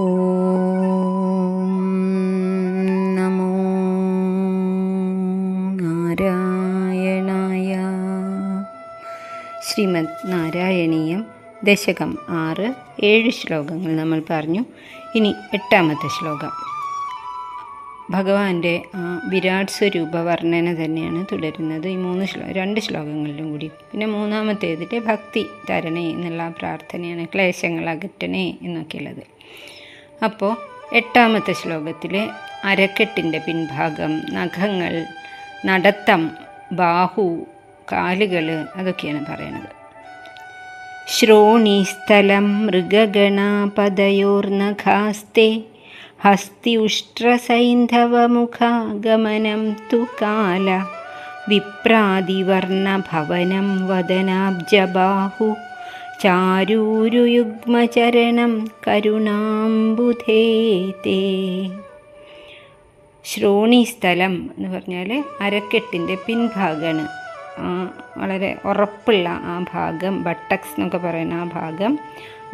ഓം നമോ നാരായണായ. ശ്രീമദ് നാരായണീയം ദശകം ആറ് ഏഴ് ശ്ലോകങ്ങൾ നമ്മൾ പറഞ്ഞു. ഇനി എട്ടാമത്തെ ശ്ലോകം. ഭഗവാന്റെ ആ വിരാട് സ്വരൂപ വർണന തന്നെയാണ് തുടരുന്നത് ഈ മൂന്ന് ശ്ലോ രണ്ട് ശ്ലോകങ്ങളിലും കൂടി. പിന്നെ മൂന്നാമത്തേതിന്റെ ഭക്തി തരണേ എന്നുള്ള പ്രാർത്ഥനയാണ് ക്ലേശങ്ങൾ അകറ്റണേ എന്നൊക്കെയുള്ളത്. അപ്പോൾ എട്ടാമത്തെ ശ്ലോകത്തിൽ അരക്കെട്ടിന്റെ പിൻഭാഗം നഖങ്ങൾ നടത്തം ബാഹു കാലുകൾ അതൊക്കെയാണ് പറയുന്നത്. ശ്രോണി സ്ഥലം മൃഗഗണാപതയോർനഖാസ്തേ ഹസ്തി ഉഷ്ട്രസൈന്ധവമുഖാഗമനം തു കാല വിപ്രാതിവർണഭവനം വദനാബ്ജബാഹു ചാരൂരുയുഗ്മചരണം കരുണാംബുധേ തേ ശ്രോണിസ്ഥലം എന്ന് പറഞ്ഞാൽ അരക്കെട്ടിന്റെ പിൻഭാഗമാണ് വളരെ ഉറപ്പുള്ള ആ ഭാഗം ബട്ടക്സ് എന്നൊക്കെ പറയുന്ന ആ ഭാഗം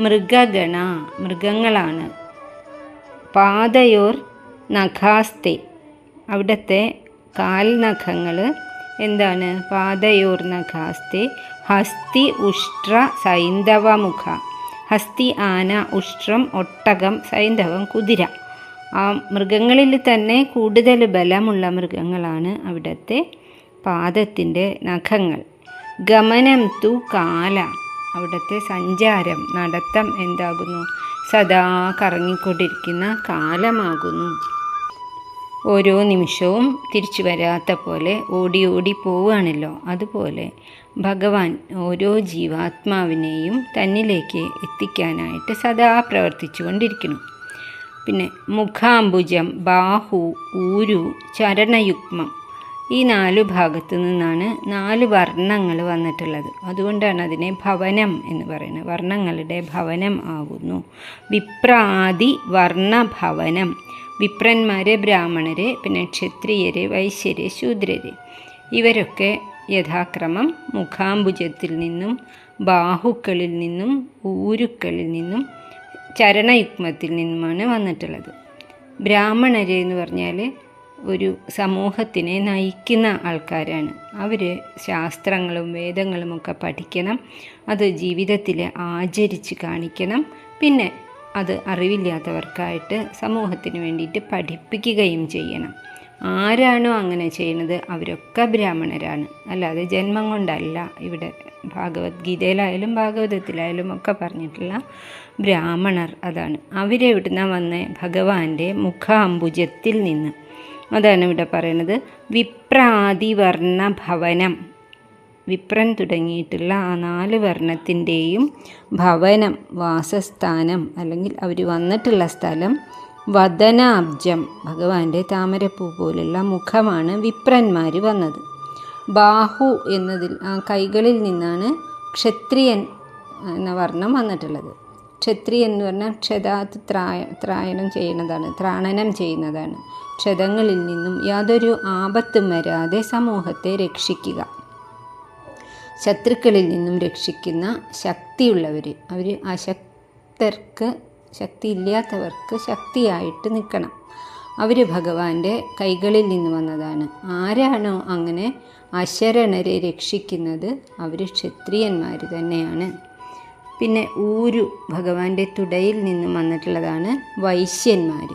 മൃഗഗണ മൃഗങ്ങളാണ്. പാതയോർ നഖാസ്തി. അവിടുത്തെ കാൽനഖങ്ങൾ എന്താണ്? പാതയോർ നഖാസ്തെ. ഹസ്തി ഉഷ്ട്ര സൈന്ധവമുഖ. ഹസ്തി ആന ഉഷ്ട്രം ഒട്ടകം സൈന്ധവം കുതിര. ആ മൃഗങ്ങളിൽ തന്നെ കൂടുതൽ ബലമുള്ള മൃഗങ്ങളാണ് അവിടുത്തെ പാദത്തിന്റെ നഖങ്ങൾ. ഗമനം തു കാല. അവിടുത്തെ സഞ്ചാരം നടത്തം എന്താകുന്നു? സദാ കറങ്ങിക്കൊണ്ടിരിക്കുന്ന കാലമാകുന്നു. ഓരോ നിമിഷവും തിരിച്ചു വരാത്ത പോലെ ഓടി ഓടി പോവുകയാണല്ലോ. അതുപോലെ ഭഗവാൻ ഓരോ ജീവാത്മാവിനെയും തന്നിലേക്ക് എത്തിക്കാനായിട്ട് സദാ പ്രവർത്തിച്ചു കൊണ്ടിരിക്കുന്നു. പിന്നെ മുഖാംബുജം ബാഹു ഊരു ചരണയുഗ്മം. ഈ നാലു ഭാഗത്തു നിന്നാണ് നാല് വർണങ്ങൾ വന്നിട്ടുള്ളത്. അതുകൊണ്ടാണ് അതിനെ ഭവനം എന്ന് പറയുന്നത്. വർണങ്ങളുടെ ഭവനം ആകുന്നു. വിപ്രാദി വർണഭവനം. വിപ്രന്മാരെ ബ്രാഹ്മണരെ പിന്നെ ക്ഷത്രിയരെ വൈശ്യരെ ശൂദ്രരെ. ഇവരൊക്കെ യഥാക്രമം മുഖാംബുജത്തിൽ നിന്നും ബാഹുക്കളിൽ നിന്നും ഊരുക്കളിൽ നിന്നും ചരണയുഗ്മത്തിൽ നിന്നുമാണ് വന്നിട്ടുള്ളത്. ബ്രാഹ്മണരെ എന്ന് പറഞ്ഞാൽ ഒരു സമൂഹത്തിനെ നയിക്കുന്ന ആൾക്കാരാണ്. അവർ ശാസ്ത്രങ്ങളും വേദങ്ങളും ഒക്കെ പഠിക്കണം. അത് ജീവിതത്തിൽ ആചരിച്ച് കാണിക്കണം. പിന്നെ അത് അറിവില്ലാത്തവർക്കായിട്ട് സമൂഹത്തിന് വേണ്ടിയിട്ട് പഠിപ്പിക്കുകയും ചെയ്യണം. ആരാണോ അങ്ങനെ ചെയ്യുന്നത് അവരൊക്കെ ബ്രാഹ്മണരാണ്. അല്ലാതെ ജന്മം കൊണ്ടല്ല ഇവിടെ ഭാഗവത്ഗീതയിലായാലും ഭാഗവതത്തിലായാലും ഒക്കെ പറഞ്ഞിട്ടുള്ള ബ്രാഹ്മണർ അതാണ്. അവരെവിടുന്ന വന്ന? ഭഗവാന്റെ മുഖാംബുജത്തിൽ നിന്ന്. അതാണ് ഇവിടെ പറയുന്നത്. വിപ്രാതിവർണ ഭവനം വിപ്രൻ തുടങ്ങിയിട്ടുള്ള ആ നാല് വർണത്തിന്റെയും ഭവനം വാസസ്ഥാനം അല്ലെങ്കിൽ അവർ വന്നിട്ടുള്ള സ്ഥലം വദനാബ്ജം ഭഗവാന്റെ താമരപ്പൂ പോലുള്ള മുഖമാണ് വിപ്രന്മാർ വന്നത്. ബാഹു എന്നതിൽ ആ കൈകളിൽ നിന്നാണ് ക്ഷത്രിയൻ എന്ന വർണം വന്നിട്ടുള്ളത്. ക്ഷത്രിയൻ എന്ന് പറഞ്ഞാൽ ക്ഷതാത് ത്രായ ത്രായണം ചെയ്യുന്നതാണ് ത്രാണനം ചെയ്യുന്നതാണ്. ക്ഷതങ്ങളിൽ നിന്നും യാതൊരു ആപത്തും വരാതെ സമൂഹത്തെ രക്ഷിക്കുക. ശത്രുക്കളിൽ നിന്നും രക്ഷിക്കുന്ന ശക്തിയുള്ളവർ അവർ അശക്തർക്ക് ശക്തിയില്ലാത്തവർക്ക് ശക്തിയായിട്ട് നിൽക്കണം. അവർ ഭഗവാന്റെ കൈകളിൽ നിന്ന് വന്നതാണ്. ആരാണോ അങ്ങനെ അശരണരെ രക്ഷിക്കുന്നത് അവർ ക്ഷത്രിയന്മാർ തന്നെയാണ്. പിന്നെ ഊരു ഭഗവാന്റെ തുടയിൽ നിന്നും വന്നിട്ടുള്ളതാണ് വൈശ്യന്മാർ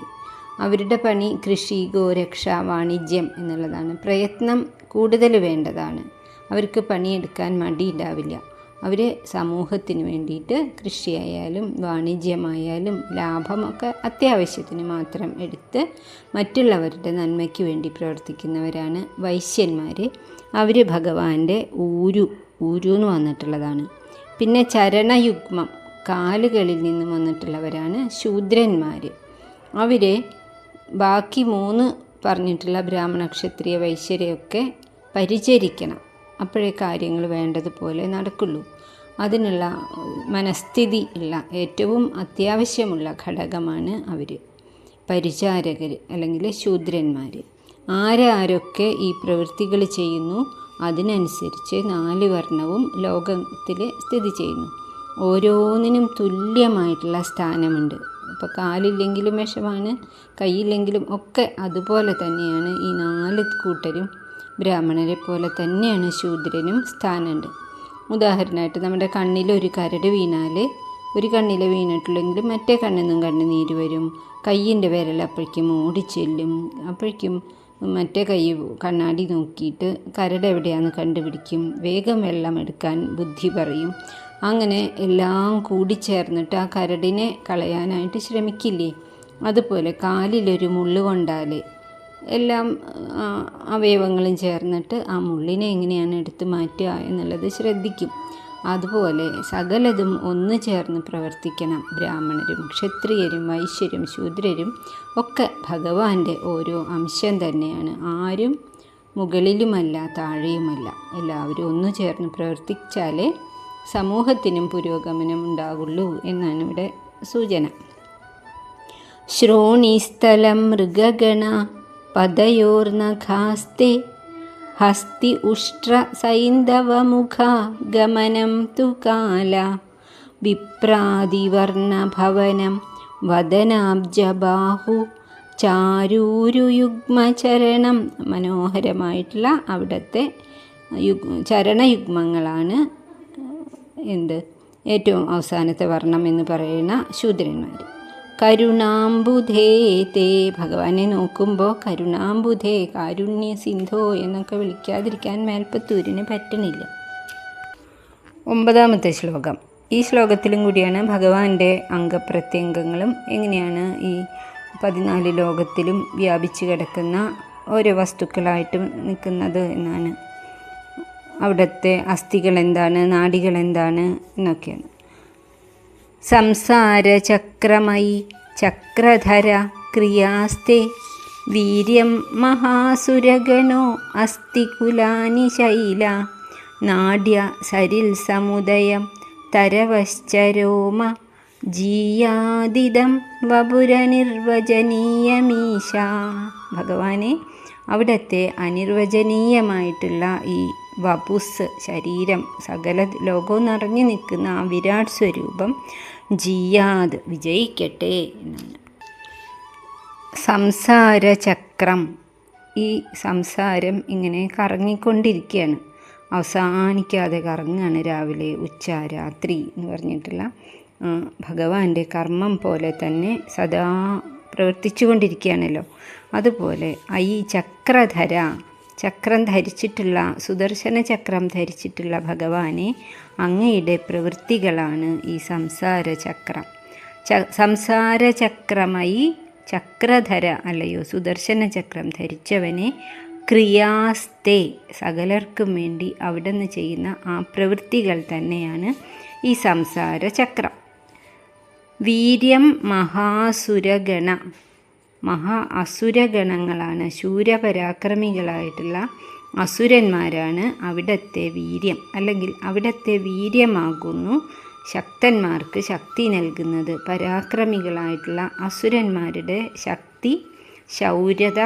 അവരുടെ പണി കൃഷി ഗോരക്ഷ വാണിജ്യം എന്നുള്ളതാണ്. പ്രയത്നം കൂടുതൽ വേണ്ടതാണ്. അവർക്ക് പണിയെടുക്കാൻ മടിയുണ്ടാവില്ല. അവർ സമൂഹത്തിന് വേണ്ടിയിട്ട് കൃഷിയായാലും വാണിജ്യമായാലും ലാഭമൊക്കെ അത്യാവശ്യത്തിന് മാത്രം എടുത്ത് മറ്റുള്ളവരുടെ നന്മയ്ക്ക് വേണ്ടി പ്രവർത്തിക്കുന്നവരാണ് വൈശ്യന്മാർ അവർ ഭഗവാന്റെ ഊരു ഊരു എന്ന് വന്നിട്ടുള്ളതാണ്. പിന്നെ ചരണയുഗ്മം കാലുകളിൽ നിന്ന് വന്നിട്ടുള്ളവരാണ് ശൂദ്രന്മാർ അവരെ ബാക്കി മൂന്ന് പറഞ്ഞിട്ടുള്ള ബ്രാഹ്മണ ക്ഷത്രിയ വൈശ്യരെയൊക്കെ പരിചരിക്കണം. അപ്പോഴേ കാര്യങ്ങൾ വേണ്ടതുപോലെ നടക്കുള്ളൂ. അതിനുള്ള മനസ്ഥിതി ഉള്ള ഏറ്റവും അത്യാവശ്യമുള്ള ഘടകമാണ് അവർ പരിചാരകർ അല്ലെങ്കിൽ ശൂദ്രന്മാർ ആരാരൊക്കെ ഈ പ്രവൃത്തികൾ ചെയ്യുന്നു അതിനനുസരിച്ച് നാല് വർണവും ലോകത്തിൽ സ്ഥിതി ചെയ്യുന്നു. ഓരോന്നിനും തുല്യമായിട്ടുള്ള സ്ഥാനമുണ്ട്. അപ്പോൾ കാലില്ലെങ്കിലും വിഷമാണ് കൈയില്ലെങ്കിലും ഒക്കെ അതുപോലെ തന്നെയാണ് ഈ നാല് കൂട്ടരും ബ്രാഹ്മണരെ പോലെ തന്നെയാണ് ശൂദ്രനും സ്ഥാനമുണ്ട്. ഉദാഹരണമായിട്ട് നമ്മുടെ കണ്ണിൽ ഒരു കരട് വീണാൽ ഒരു കണ്ണിൽ വീണിട്ടില്ലെങ്കിൽ മറ്റേ കണ്ണിൽ നിന്നും കണ്ണുനീര് വരും. കയ്യിന്റെ വിരൽ അപ്പോഴേക്കും ഓടിച്ചെല്ലും അപ്പോഴേക്കും മറ്റേ കൈ കണ്ണാടി നോക്കിയിട്ട് കരട് എവിടെയാണെന്ന് കണ്ടുപിടിക്കും. വേഗം വെള്ളം എടുക്കാൻ ബുദ്ധി പറയും. അങ്ങനെ എല്ലാം കൂടി ചേർന്നിട്ട് ആ കരടിനെ കളയാനായിട്ട് ശ്രമിക്കില്ലേ? അതുപോലെ കാലിലൊരു മുള്ള് കൊണ്ടാൽ എല്ലാം അവയവങ്ങളും ചേർന്നിട്ട് ആ മുള്ളിനെ എങ്ങനെയാണ് എടുത്ത് മാറ്റുക എന്നുള്ളത് ശ്രദ്ധിക്കും. അതുപോലെ സകലതും ഒന്നു ചേർന്ന് പ്രവർത്തിക്കണം. ബ്രാഹ്മണരും ക്ഷത്രിയരും വൈശ്യരും ശൂദ്രരും ഒക്കെ ഭഗവാന്റെ ഓരോ അംശം തന്നെയാണ്. ആരും മുകളിലുമല്ല താഴെയുമല്ല. എല്ലാവരും ഒന്നു ചേർന്ന് പ്രവർത്തിച്ചാലേ സമൂഹത്തിനും പുരോഗമനം ഉണ്ടാകുള്ളൂ എന്നാണ് ഇവിടെ സൂചന. ശ്രോണീസ്ഥലം മൃഗഗണ പദയോർനഖാസ്തെ ഹസ്തി ഉഷ്ട്ര സൈന്ധവമുഖ ഗമനം തു കാല. വിപ്രാതിവർണഭവനം വദനാബ്ജബാഹു ചാരൂരുയുഗ്മചരണം. മനോഹരമായിട്ടുള്ള അവിടുത്തെ യുഗ് ചരണയുഗ്മങ്ങളാണ് എന്ത്? ഏറ്റവും അവസാനത്തെ വർണം എന്ന് പറയുന്ന ശൂദ്രന്മാർ കരുണാംബുധേ തേ. ഭഗവാനെ നോക്കുമ്പോൾ കരുണാംബുധേ കാരുണ്യ സിന്ധോ എന്നൊക്കെ വിളിക്കാതിരിക്കാൻ മേൽപ്പത്തൂരിന് പറ്റണില്ല. ഒമ്പതാമത്തെ ശ്ലോകം. ഈ ശ്ലോകത്തിലും കൂടിയാണ് ഭഗവാന്റെ അംഗപ്രത്യംഗങ്ങളും എങ്ങനെയാണ് ഈ പതിനാല് ലോകത്തിലും വ്യാപിച്ചു കിടക്കുന്ന ഓരോ വസ്തുക്കളായിട്ട് നിൽക്കുന്നത് എന്നാണ്. അവിടുത്തെ അസ്ഥികൾ എന്താണ് നാഡികൾ എന്താണ് എന്നൊക്കെയാണ്. സംസാരചക്രമയി ചക്രധര ക്രിയാസ്തേ. വീര്യം മഹാസുരഗണോ അസ്ഥികുലാനി ശൈല. നാഡ്യ സരിൽ സമുദയം തരവശ്ചരോമ. ജീയാദിദം വപുരനിർവചനീയമീശ. ഭഗവാനെ അവിടുത്തെ അനിർവചനീയമായിട്ടുള്ള ഈ വപുസ് ശരീരം സകല ലോകവും നിറഞ്ഞു നിൽക്കുന്ന ആ വിരാട് സ്വരൂപം ജിയാദ് വിജയിക്കട്ടെ എന്നാണ്. സംസാരചക്രം. ഈ സംസാരം ഇങ്ങനെ കറങ്ങിക്കൊണ്ടിരിക്കുകയാണ്. അവസാനിക്കാതെ കറങ്ങുകയാണ് രാവിലെ ഉച്ച രാത്രി എന്ന് പറഞ്ഞിട്ടുള്ള ഭഗവാന്റെ കർമ്മം പോലെ തന്നെ സദാ പ്രവർത്തിച്ചു കൊണ്ടിരിക്കുകയാണല്ലോ അതുപോലെ ഈ ചക്രധര ചക്രം ധരിച്ചിട്ടുള്ള സുദർശന ചക്രം ധരിച്ചിട്ടുള്ള ഭഗവാനെ അങ്ങയുടെ പ്രവൃത്തികളാണ് ഈ സംസാര ചക്രം. സംസാര ചക്രമായി ചക്രധര അല്ലയോ സുദർശന ചക്രം ധരിച്ചവനെ ക്രിയാസ്തേ സകലർക്കും വേണ്ടി അവിടെ നിന്ന് ചെയ്യുന്ന ആ പ്രവൃത്തികൾ തന്നെയാണ് ഈ സംസാര ചക്രം. വീര്യം മഹാസുരഗണ മഹാ അസുരഗണങ്ങളാണ് ശൂരപരാക്രമികളായിട്ടുള്ള അസുരന്മാരാണ് അവിടത്തെ വീര്യം. അല്ലെങ്കിൽ അവിടത്തെ വീര്യമാകുന്നു ശക്തന്മാർക്ക് ശക്തി നൽകുന്നത്. പരാക്രമികളായിട്ടുള്ള അസുരന്മാരുടെ ശക്തി ശൗര്യത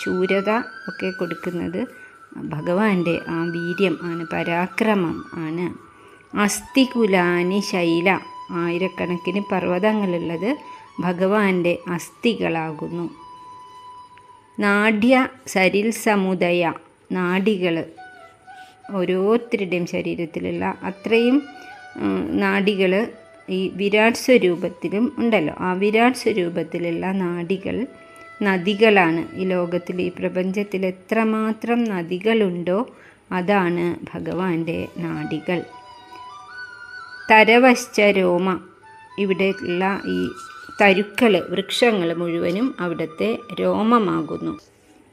ശൂരത ഒക്കെ കൊടുക്കുന്നത് ഭഗവാന്റെ ആ വീര്യം ആണ് പരാക്രമം ആണ്. അസ്ഥികുലാനി ശൈല ആയിരക്കണക്കിന് പർവതങ്ങളുള്ളത് ഭഗവാന്റെ അസ്ഥികളാകുന്നു. നാഡ്യ സരിൽ സമുദയ നാഡികൾ ഓരോരുത്തരുടെയും ശരീരത്തിലുള്ള അത്രയും നാഡികൾ ഈ വിരാട് സ്വരൂപത്തിലും ഉണ്ടല്ലോ. ആ വിരാട് സ്വരൂപത്തിലുള്ള നാഡികൾ നദികളാണ്. ഈ ലോകത്തിൽ ഈ പ്രപഞ്ചത്തിൽ എത്രമാത്രം നദികളുണ്ടോ അതാണ് ഭഗവാന്റെ നാഡികൾ. തരവശ്ചരോമ ഇവിടെയുള്ള ഈ തരുക്കൾ വൃക്ഷങ്ങൾ മുഴുവനും അവിടുത്തെ രോമമാകുന്നു.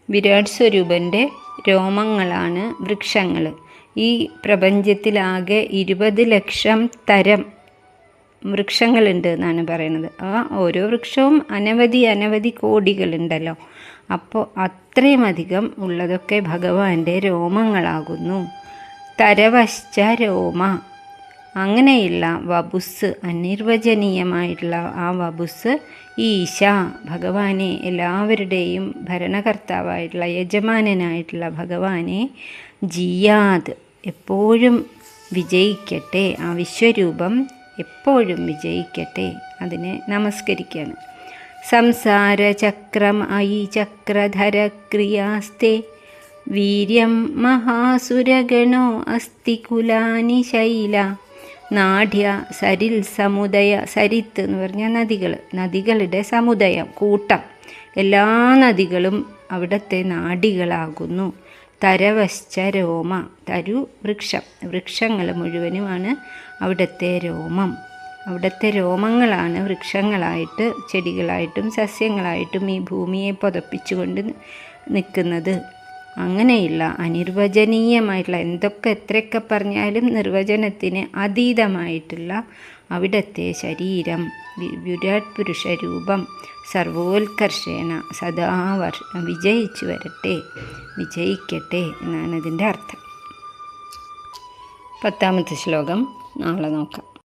വിരാട് സ്വരൂപന്റെ രോമങ്ങളാണ് വൃക്ഷങ്ങൾ ഈ പ്രപഞ്ചത്തിലാകെ ഇരുപത് ലക്ഷം തരം വൃക്ഷങ്ങളുണ്ട് എന്നാണ് പറയുന്നത്. ആ ഓരോ വൃക്ഷവും അനവധി അനവധി കോടികളുണ്ടല്ലോ. അപ്പോൾ അത്രയും അധികം ഉള്ളതൊക്കെ ഭഗവാന്റെ രോമങ്ങളാകുന്നു. തരവശ്ച രോമ. അങ്ങനെയുള്ള വബുസ് അനിർവചനീയമായിട്ടുള്ള ആ വബുസ് ഈശ ഭഗവാനെ എല്ലാവരുടെയും ഭരണകർത്താവായിട്ടുള്ള യജമാനനായിട്ടുള്ള ഭഗവാനെ ജിയാദ് എപ്പോഴും വിജയിക്കട്ടെ ആ വിശ്വരൂപം എപ്പോഴും വിജയിക്കട്ടെ അതിനെ നമസ്കരിക്കുകയാണ് സംസാരചക്രം ഐ ചക്രധര ക്രിയാസ്തേ വീര്യം മഹാസുരഗണോ അസ്തി കുലാനി ശൈല നാഢ്യ സരിൽ സമുദയ സരിത്ത് എന്ന് പറഞ്ഞാൽ നദികൾ. നദികളുടെ സമുദയം കൂട്ടം. എല്ലാ നദികളും അവിടുത്തെ നാഡികളാകുന്നു. തരവശ്ച രോമ തരു വൃക്ഷം. വൃക്ഷങ്ങൾ മുഴുവനുമാണ് അവിടുത്തെ രോമം. അവിടുത്തെ രോമങ്ങളാണ് വൃക്ഷങ്ങളായിട്ട് ചെടികളായിട്ടും സസ്യങ്ങളായിട്ടും ഈ ഭൂമിയെ പുതപ്പിച്ചുകൊണ്ട് നിൽക്കുന്നത്. അങ്ങനെയുള്ള അനിർവചനീയമായിട്ടുള്ള എന്തൊക്കെ എത്രയൊക്കെ പറഞ്ഞാലും നിർവചനത്തിന് അതീതമായിട്ടുള്ള അവിടുത്തെ ശരീരം വിരാട് പുരുഷ രൂപം സർവോത്കർഷേണ സദാ വർഷ വിജയിച്ചു വരട്ടെ വിജയിക്കട്ടെ എന്നാണ് ഇതിന്റെ അർത്ഥം. പത്താമത്തെ ശ്ലോകം നാളെ നോക്കാം.